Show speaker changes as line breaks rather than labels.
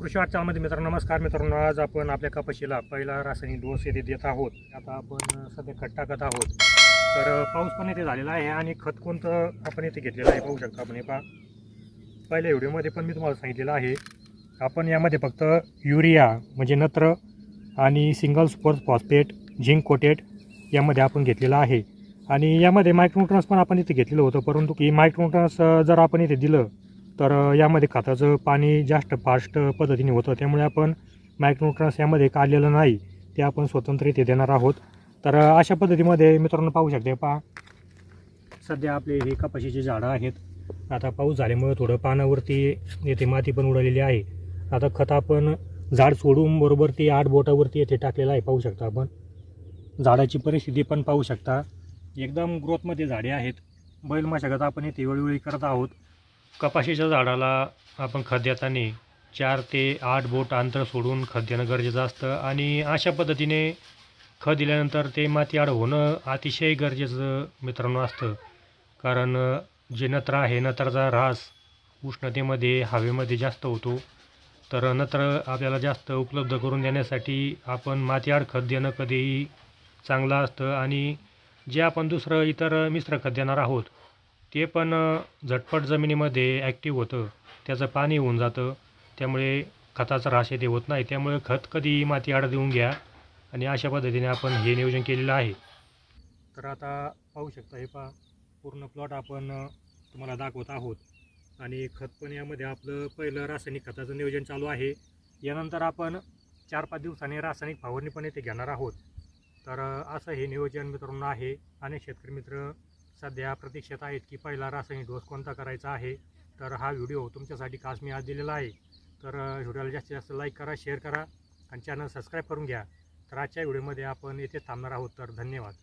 कृषी वाटचालमध्ये मित्रांनो नमस्कार मित्रांनो. आज आपण आपल्या कपाशीला पहिला रासायनिक डोस येथे देत आहोत. आता आपण सध्या खत टाकत आहोत. तर पाऊस पण येथे झालेला आहे आणि खत कोणतं आपण येथे घेतलेलं आहे पाहू शकता आपण हे पहा. पहिल्या व्हिडिओमध्ये पण मी तुम्हाला सांगितलेलं आहे. आपण यामध्ये फक्त युरिया म्हणजे नत्र आणि single super phosphate zinc coated यामध्ये आपण घेतलेलं आहे. आणि यामध्ये मायक्रोन्युट्रन्स पण आपण इथे घेतलेलं होतं परंतु की मायक्रोन्युट्रन्स जर आपण इथे दिलं तर यामध्ये खताचं पाणी जास्त फास्ट पद्धतीने होतं. त्यामुळे आपण मायक्रोन्युट्रन्स यामध्ये काढलेलं नाही. ते आपण स्वतंत्र इथे देणार आहोत. तर अशा पद्धतीमध्ये मित्रांनो पाहू शकते पहा. सध्या आपले हे कपाशीचे झाडं आहेत. आता पाऊस झाल्यामुळे थोडं पानावरती येथे माती पण उडालेली आहे. आता खत आपण झाड सोडून बरोबर ती आठ बोटावरती येथे टाकलेलं आहे पाहू शकता आपण. झाडाची परिस्थिती पण पाहू शकता. एकदम ग्रोथमध्ये झाडे आहेत. बैल मशागत आपण येथे वेळोवेळी करत आहोत. कपाशीच्या झाडाला आपण खत देताना चार ते आठ बोट अंतर सोडून खत देणं गरजेचं असतं आणि अशा पद्धतीने खत दिल्यानंतर ते माती आड होणं अतिशय गरजेचं मित्रांनो असतं. कारण जे नत्र आहे नत्राचा ऱ्हास उष्णतेमध्ये हवेमध्ये जास्त होतो. तर नत्र आपल्याला जास्त उपलब्ध करून देण्यासाठी आपण माती आड खत देणं कधीही चांगलं असतं आणि जे आपण दुसरं इतर मिश्र खत देणार आहोत ते पण झटपट जमिनीमध्ये ॲक्टिव्ह होतं. त्याचं पाणी होऊन जातं. त्यामुळे खताचा ऱ्हास येथे होत नाही. त्यामुळे खत कधी माती आड देऊन घ्या आणि अशा पद्धतीने आपण हे नियोजन केलेलं आहे. तर आता पाहू शकता हे पहा. पूर्ण प्लॉट आपण तुम्हाला दाखवत आहोत. आणि खत पण यामध्ये आपलं पहिलं रासायनिक खताचं नियोजन चालू आहे. यानंतर आपण चार पाच दिवसांनी रासायनिक फवारणी पण येथे घेणार आहोत. तर असं हे नियोजन मित्रांनो आहे. अनेक शेतकरी मित्र सध्या प्रतीक्षेत आहेत की पहिला रासायनिक डोस कोणता करायचा आहे? तर हा व्हिडिओ तुमच्यासाठी खास मी आज दिलेला आहे. तर व्हिडिओला जास्तीत जास्त लाईक करा शेअर करा आणि चॅनल सबस्क्राईब करून घ्या. तर आजच्या व्हिडिओमध्ये आपण येथे थांबणार आहोत. तर धन्यवाद.